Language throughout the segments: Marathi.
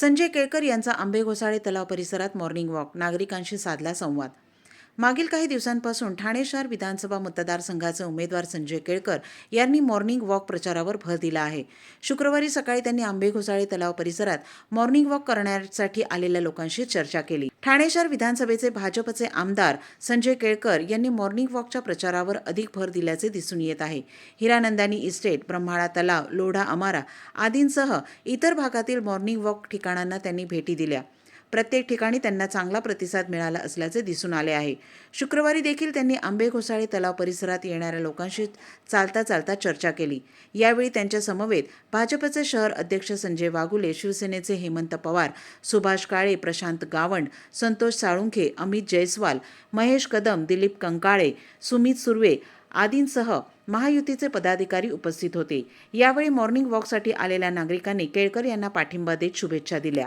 संजय केळकर यांचा आंबे घोसाळे तलाव परिसरात मॉर्निंग वॉक. नागरिकांशी साधला संवाद. मागील काही दिवसांपासून ठाणे शहर विधानसभा मतदारसंघाचे उमेदवार संजय केळकर यांनी मॉर्निंग वॉक प्रचारावर भर दिला आहे. शुक्रवारी सकाळी त्यांनी आंबे घोसाळे तलाव परिसरात मॉर्निंग वॉक करण्यासाठी आलेल्या लोकांशी चर्चा केली. ठाणे शहर विधानसभेचे भाजपचे आमदार संजय केळकर यांनी मॉर्निंग वॉकच्या प्रचारावर अधिक भर दिल्याचे दिसून येत आहे. हिरानंदानी इस्टेट ब्रह्माळा तलाव लोढा अमारा आदींसह इतर भागातील मॉर्निंग वॉक ठिकाणांना त्यांनी भेटी दिल्या. प्रत्येक ठिकाणी त्यांना चांगला प्रतिसाद मिळाला असल्याचे दिसून आले आहे. शुक्रवारी देखील त्यांनी आंबे घोसाळे तलाव परिसरात येणाऱ्या लोकांशी चालता चालता चर्चा केली. यावेळी त्यांच्या समवेत भाजपचे शहर अध्यक्ष संजय वाघुले शिवसेनेचे हेमंत पवार सुभाष काळे प्रशांत गावंड संतोष साळुंखे अमित जयस्वाल महेश कदम दिलीप कंकाळे सुमित सुर्वे आदींसह महायुतीचे पदाधिकारी उपस्थित होते. यावेळी मॉर्निंग वॉकसाठी आलेल्या नागरिकांनी केळकर यांना पाठिंबा देत शुभेच्छा दिल्या.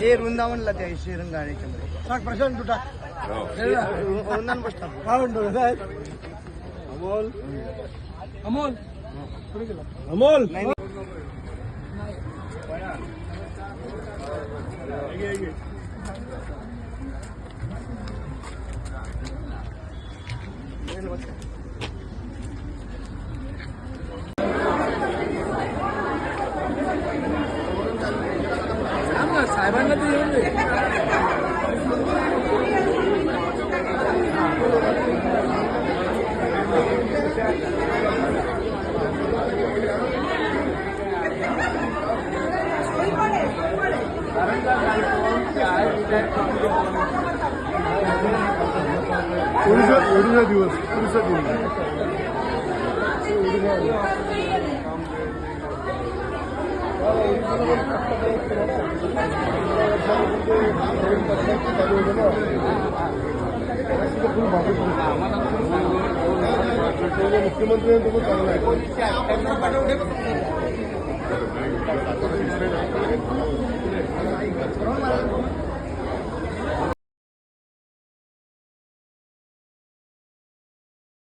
हे वृंदावनला त्या श्रीरंगाळ्याच्या मध्ये प्रशांत तुटा वृंदावन बस स्टॉप काय म्हणतो साहेब Amol Amol Amol hayvanla diyorum değil. Oruca, oruca diyoruz. Oruca diyoruz. Oruca diyoruz. तो चांगला आहे